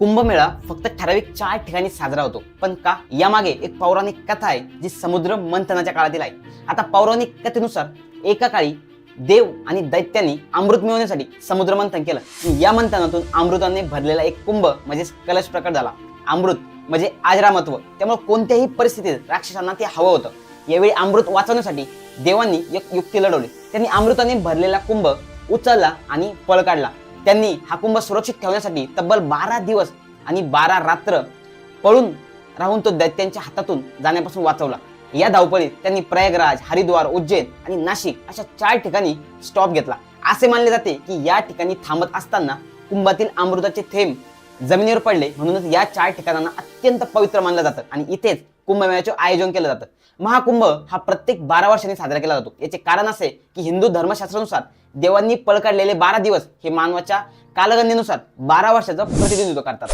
कुंभमेळा फक्त ठराविक चार ठिकाणी साजरा होतो. पण का? यामागे एक पौराणिक कथा आहे जी समुद्र मंथनाच्या काळातील आहे. आता पौराणिक कथेनुसार एका काळी देव आणि दैत्यांनी अमृत मिळवण्यासाठी समुद्र मंथन केलं. या मंथनातून अमृताने भरलेला एक कुंभ म्हणजेच कलश प्रकट झाला. अमृत म्हणजे आजरामत्व. त्यामुळे कोणत्याही परिस्थितीत राक्षसांना ते हवं होतं. यावेळी अमृत वाचवण्यासाठी देवांनी एक युक्ती लढवली. त्यांनी अमृताने भरलेला कुंभ उचलला आणि पळ काढला. त्यांनी हा कुंभ सुरक्षित ठेवण्यासाठी तब्बल बारा दिवस आणि बारा रात्र पळून राहून तो दैत्यांच्या हातातून जाण्यापासून वाचवला. या धावपळीत त्यांनी प्रयागराज हरिद्वार उज्जैन आणि नाशिक अशा चार ठिकाणी स्टॉप घेतला. असे मानले जाते की या ठिकाणी थांबत असताना कुंभातील अमृताचे थेंब जमिनीवर पडले म्हणूनच या चार ठिकाणांना अत्यंत पवित्र मानलं जातं. आणि इथेच कुंभमेळ्याचे आयोजन केलं जातं. महाकुंभ हा प्रत्येक बारा वर्षांनी साजरा केला जातो. याचे कारण असे की हिंदू धर्मशास्त्रानुसार देवांनी पळ काढलेले बारा दिवस हे मानवाच्या कालगणनेनुसार बारा वर्षाचं प्रतिनिधित्व करतात.